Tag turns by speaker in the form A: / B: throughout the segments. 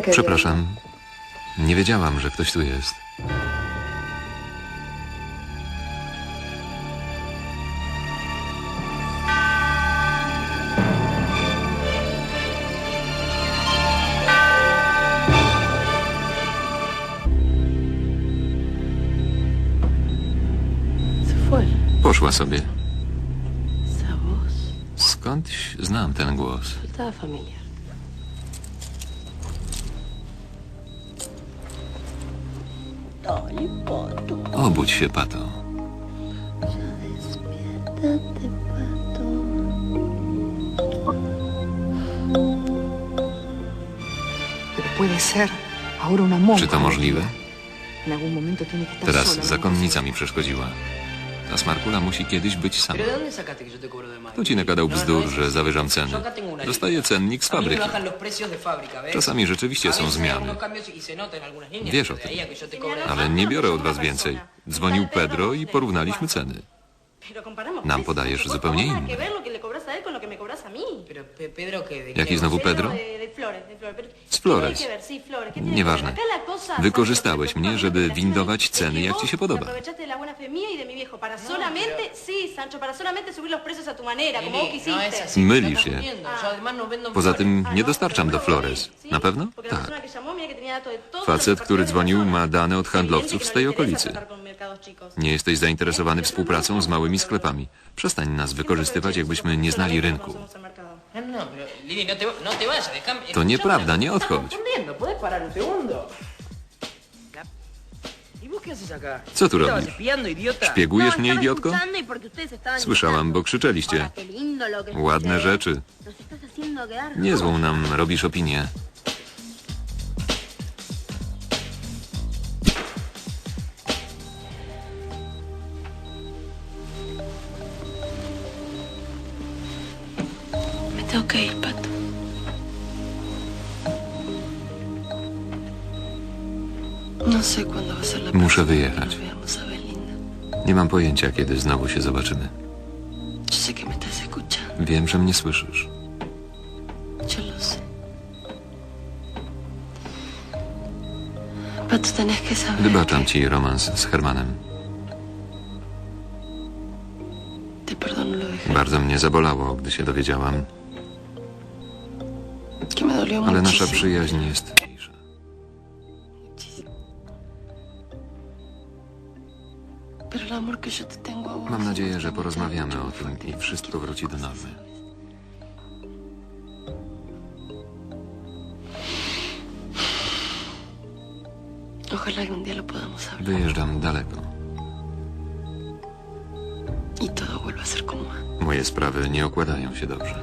A: que... había-
B: Przepraszam. Nie wiedziałam, że ktoś tu jest. Poszła sobie. Skądś znam ten głos.
C: Dale, pato.
B: Obudź się, Pato. Czy to możliwe? Teraz
A: ¿no?
B: zakonnica mi przeszkodziła. Ta smarkula musi kiedyś być sama. Kto ci nagadał
D: No, no
B: bzdur,
D: es
B: że
D: así.
B: zawyżam ceny? Dostaję cennik z fabryki. Czasami rzeczywiście są zmiany.
D: y
B: Wiesz o tym. Ale nie biorę od was więcej. Dzwonił Pedro i porównaliśmy ceny. Nam podajesz zupełnie inne.
E: Cobras a él con lo que me cobras a mí.
D: Pero Pe- Pedro que de
B: Jaki
D: qué
B: znowu? Pedro?
E: De, de Flores, de Flores. Pero,
B: Z
E: ¿qué
B: Flores.
E: tiene que ver? Sí, Flores. ¿Qué tiene que
B: Nieważne.
E: ver? Acá la cosa,
B: Wykorzystałeś mnie, żeby windować ceny, jak ci się podoba.
E: aprovechaste de la buena fe mía y de mi viejo para solamente, sí, Sancho, para solamente subir los precios a tu manera, como vos
D: Lili,
E: quisiste.
D: no es así.
B: Mylisz się.
D: estás confundiendo. Yo además no vendo
B: Poza tym
E: Ah,
B: nie
E: no,
B: dostarczam do Flores. Na pewno? Tak. Facet, który dzwonił, ma dane od handlowców z tej
E: no
B: okolicy. Nie jesteś zainteresowany współpracą z małymi sklepami. Przestań nas wykorzystywać, jakbyśmy nie znali rynku. To nieprawda, nie odchodź. Co tu
D: ¿Estabas
B: robisz? Szpiegujesz mnie, idiotko? Słyszałam, bo krzyczeliście. Ładne rzeczy. Niezłą nam robisz opinię. Muszę wyjechać. Nie mam pojęcia, kiedy znowu się zobaczymy. Wiem, że mnie słyszysz. Wybaczam ci romans z Hermanem. Bardzo mnie zabolało, gdy się dowiedziałam, ale nasza przyjaźń jest Mam nadzieję, że porozmawiamy o tym i wszystko wróci do normy. Wyjeżdżam daleko.
C: y.
B: Moje sprawy nie układają się dobrze.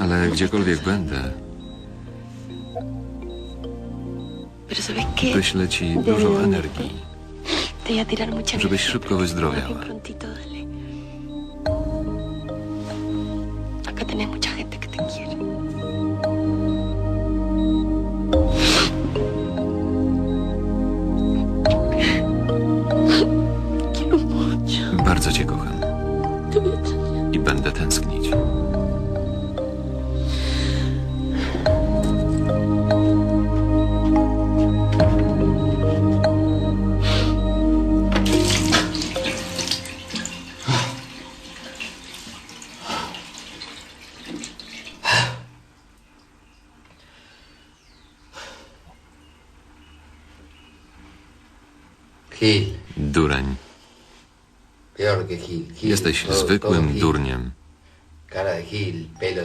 B: Ale gdziekolwiek będę, wyślę ci dużo energii. Żebyś szybko wyzdrowiała. Dureń. Jesteś zwykłym durniem.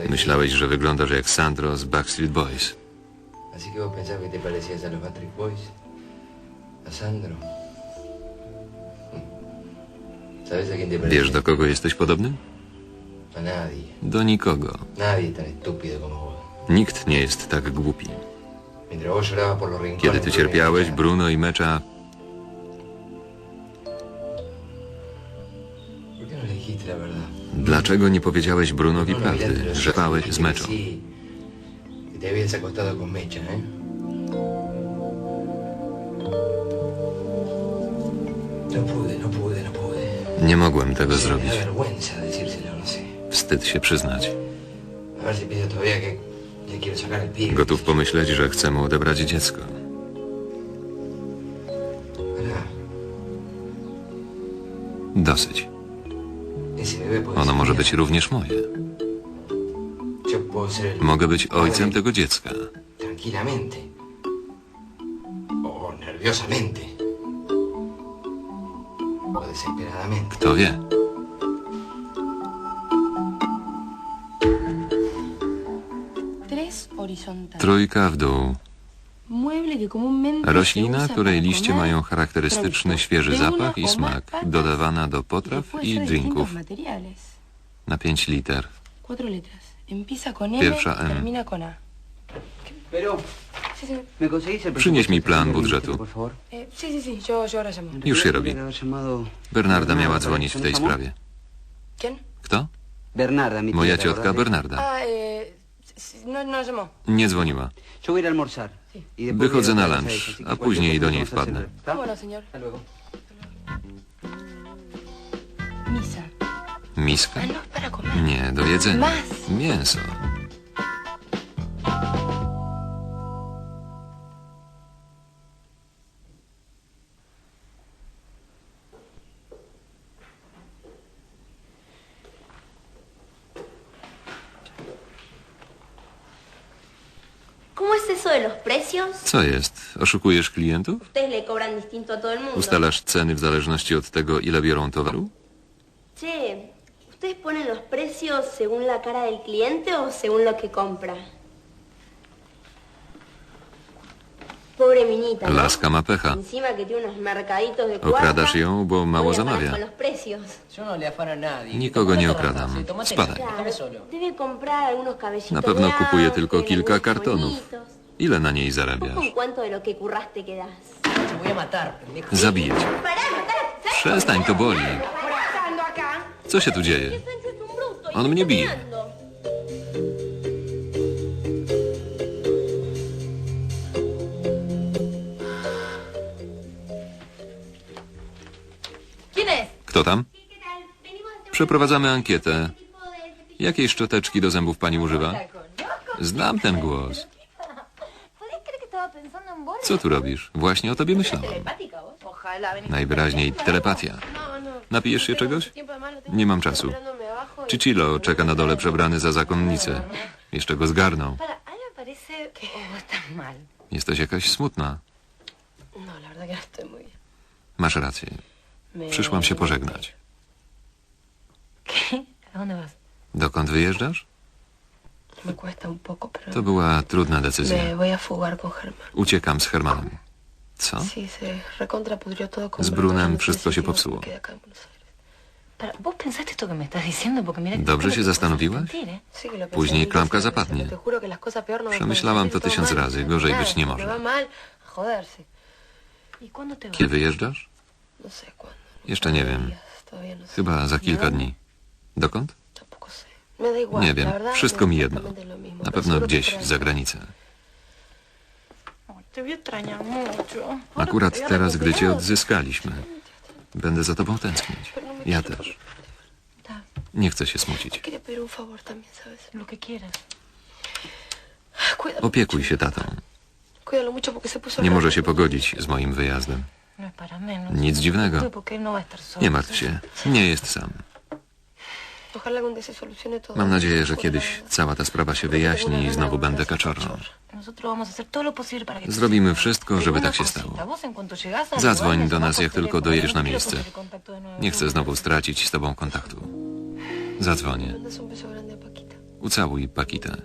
B: Myślałeś, że wyglądasz jak Sandro z Backstreet Boys. Wiesz, do kogo jesteś podobny? Do nikogo. Nikt nie jest tak głupi. Kiedy ty
F: y
B: cierpiałeś, Bruno i Mecza, Dlaczego nie powiedziałeś Brunowi
F: No,
B: prawdy, że spałeś
F: ojos,
B: z meczą? Nie mogłem tego zrobić. Wstyd się przyznać. Gotów pomyśleć, że chcę mu odebrać dziecko. Dosyć. Ono może być również moje. Mogę być ojcem tego dziecka.
F: tranquilamente. O nerviosamente. O desesperadamente.
B: Kto wie? Trójka w dół. Roślina, której liście mają charakterystyczny świeży zapach i smak, dodawana do potraw i drinków na 5 liter. Pierwsza M.
C: termina con A.
G: Pero,
C: Sí, sí.
G: ¿me conseguís el
B: Przynieś mi plan budżetu.
C: Eh.
B: Już się robi. Bernarda miała dzwonić w tej sprawie. Kto?
G: Bernarda,
B: Moja
G: ¿te
B: ciotka
G: acordás de-
B: Bernarda.
C: No, no.
B: Nie dzwoniła. Wychodzę na lunch, a później do niej wpadnę. Miska?
C: Ah, no comer.
B: Nie, do jedzenia.
C: Mas.
B: Mięso.
H: Eso de los precios?
B: Co jest? Oszukujesz klientów?
H: Ustedes le cobran distinto a todo el mundo.
B: Ustalasz ceny w zależności od tego, ile biorą towaru?
H: Che, ¿ustedes ponen los precios según la cara del cliente o según lo que compra? Pobre minita, ¿no?
B: Laska ma pecha.
H: Encima que tiene unos mercaditos de.
B: Okradasz ją, bo mało
H: ¿cómo le paras
B: zamawia.
H: con los precios?
D: Yo no le afano a nadie.
B: Nikogo nie okradam. Spadaj.
H: Debe comprar algunos cabellitos
B: Na pewno kupuje tylko kilka kartonów.
H: monitos.
B: Ile na niej
H: ¿Vos
B: zarabiasz? Zabiję cię. Przestań, to boli. Co się tu dzieje?
H: Y
B: On mnie bije. Kto tam? Przeprowadzamy ankietę. Jakiej szczoteczki do zębów pani używa? Znam ten głos. Co tu robisz? Właśnie o tobie myślałam. Najwyraźniej telepatia. Napijesz się czegoś? Nie mam czasu. Chichilo czeka na dole przebrany za zakonnicę. Jeszcze go zgarną. Jesteś jakaś smutna. Masz rację. Przyszłam się pożegnać. Dokąd wyjeżdżasz?
C: Me cuesta un poco, pero...
B: To była trudna decyzja. Uciekam z Hermanem. Co? Z Brunem wszystko się popsuło. Dobrze się zastanowiłaś?
C: ¿eh?
B: Później
C: mil
B: klamka zapadnie.
C: no
B: Przemyślałam to tysiąc razy. Gorzej być nie może.
C: ¿Y?
B: Kiedy wyjeżdżasz?
C: No.
B: Jeszcze nie wiem.
C: No.
B: Chyba za kilka dni. Dokąd? Nie wiem. Wszystko mi jedno. Na pewno gdzieś za granicę. Akurat teraz, gdy cię odzyskaliśmy. Będę za tobą tęsknić. Ja też. Nie chcę się smucić. Opiekuj się tatą. Nie może się pogodzić z moim wyjazdem.
C: No.
B: Nic dziwnego.
C: No.
B: Nie martw się. Nie jest sam. Mam nadzieję, że kiedyś cała ta sprawa się wyjaśni i znowu będę kaczorą. Zrobimy wszystko, żeby tak się stało. Zadzwoń
C: lugar,
B: do nas, jak tylko dojedziesz na miejsce. Nie chcę znowu stracić z tobą kontaktu. Zadzwonię. Ucałuj Pakitę.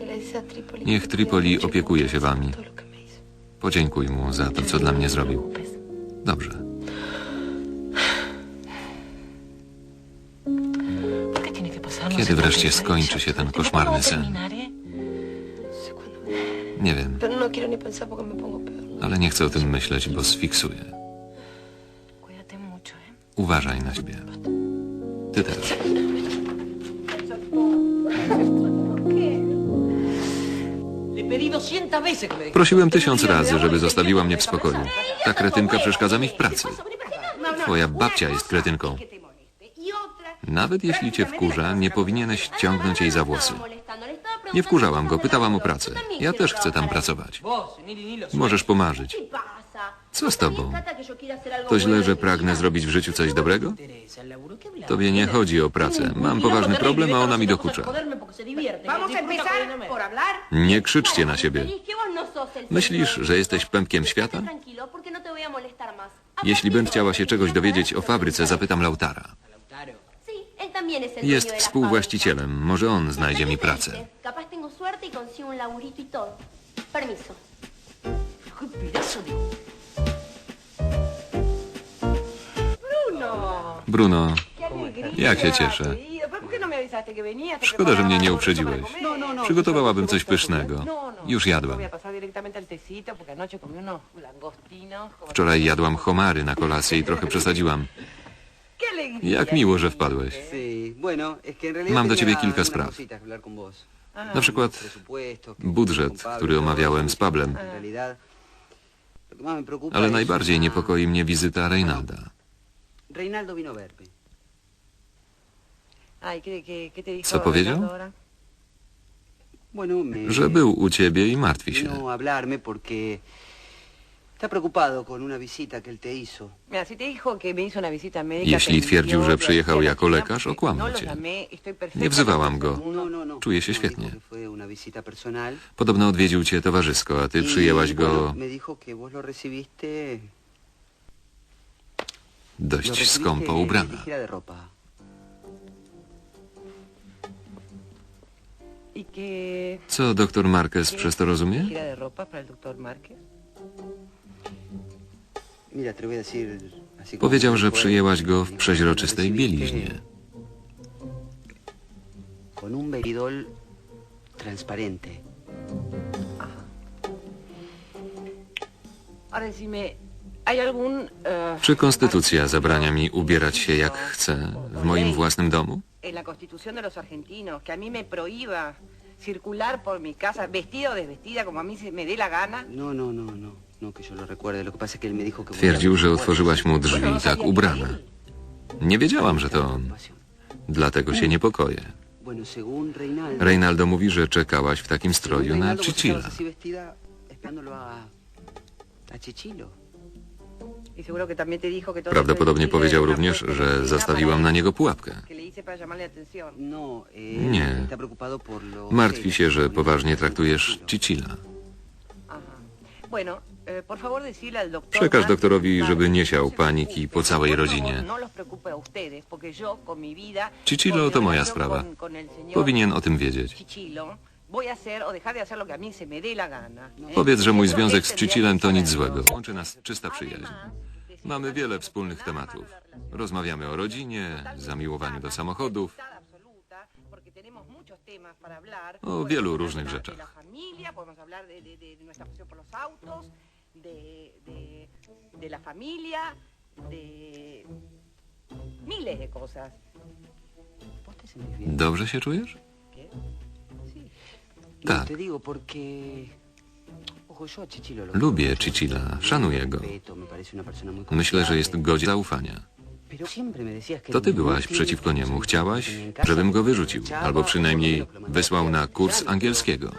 C: Y le dices a Trípoli
B: Niech Tripoli
C: y
B: opiekuje się wami. Podziękuj mu za to, co dla mnie zrobił. Dobrze. Kiedy wreszcie skończy się ten koszmarny sen? Nie wiem. Ale nie chcę o tym myśleć, bo sfiksuję. Uważaj na siebie. Ty też. Prosiłem tysiąc razy, żeby zostawiła mnie w spokoju. Ta kretynka przeszkadza mi w pracy. Twoja babcia jest kretynką. Nawet jeśli cię wkurza, nie powinieneś ciągnąć jej za włosy. Nie wkurzałam go, pytałam o pracę. Ja też chcę tam pracować. Możesz pomarzyć. Co z tobą? To źle, że pragnę zrobić w życiu coś dobrego? Tobie nie chodzi o pracę. Mam poważny problem, a ona mi dokucza. Nie krzyczcie na siebie. Myślisz, że jesteś pępkiem świata?
H: No.
B: Jeśli bym chciała się czegoś dowiedzieć o fabryce, zapytam Lautara.
D: Lautaro.
H: Sí, él también es el
B: Jest współwłaścicielem. Może on znajdzie mi pracę.
H: Y y. Permiso.
B: Bruno, jak się cieszę. Szkoda, że mnie nie uprzedziłeś. Przygotowałabym coś pysznego. Już jadłem. Wczoraj jadłam homary na kolację i trochę przesadziłam. Jak miło, że wpadłeś. Mam do ciebie kilka spraw. Na przykład budżet, który omawiałem z Pablem. Ale najbardziej niepokoi mnie wizyta Reinalda. Co powiedział? Że był u ciebie i martwi się.
G: Vino a hablarme porque está preocupado con una visita que él te hizo.
B: Jeśli twierdził, że przyjechał jako lekarz, okłamał cię. Nie wzywałam go.
G: No, no, no.
B: Czuję się
G: No,
B: świetnie. Podobno odwiedził cię towarzysko, a ty
G: Y,
B: przyjęłaś go dość skąpo ubrana.
G: gira de ropa.
B: Co doktor Marquez przez to rozumie? Powiedział, że przyjęłaś go w przeźroczystej bieliźnie.
G: Transparente.
B: Czy konstytucja zabrania mi ubierać się jak chcę w moim własnym domu?
I: en la constitución de los argentinos que a mí me prohíba circular por mi casa vestido o desvestida como a mí se me dé la gana.
G: No, no, no, no. No.
B: Twierdził, że otworzyłaś mu drzwi tak ubrana. Nie wiedziałam, że to on. Dlatego się niepokoję.
G: Reinaldo...
B: Mówi, że czekałaś w takim stroju na Cicila.
I: Y
B: Prawdopodobnie powiedział również, że zastawiłam na niego pułapkę.
G: No,
B: Nie. Martwi się, że poważnie traktujesz Cicila. Przekaż doktorowi, żeby nie siał
I: no
B: paniki po całej rodzinie.
I: No mi
B: to moja sprawa. Powinien o tym wiedzieć.
I: Chichilo. ¿eh?
B: Powiedz, że mój związek z
I: que
B: to nic
I: saberlo.
B: złego. Łączy nas czysta przyjaźń. Mamy wiele wspólnych tematów. Rozmawiamy o rodzinie, zamiłowaniu do samochodów, o wielu różnych rzeczach.
I: De la familia, de miles de cosas.
G: Vos te sentís bien.
B: Dobrze się czujesz?
G: No,
B: Tak.
G: te digo porque... Ojo, yo a Chichilo lo
B: Lubię
G: lo
B: szanuję go.
G: respeto, me parece una persona muy
B: Myślę, że jest
G: confiable.
B: godzien zaufania.
G: Pero siempre me decías que
B: To ty byłaś przeciwko niemu. Chciałaś, żebym go wyrzucił, albo przynajmniej wysłał na kurs
G: estudiar,
B: angielskiego.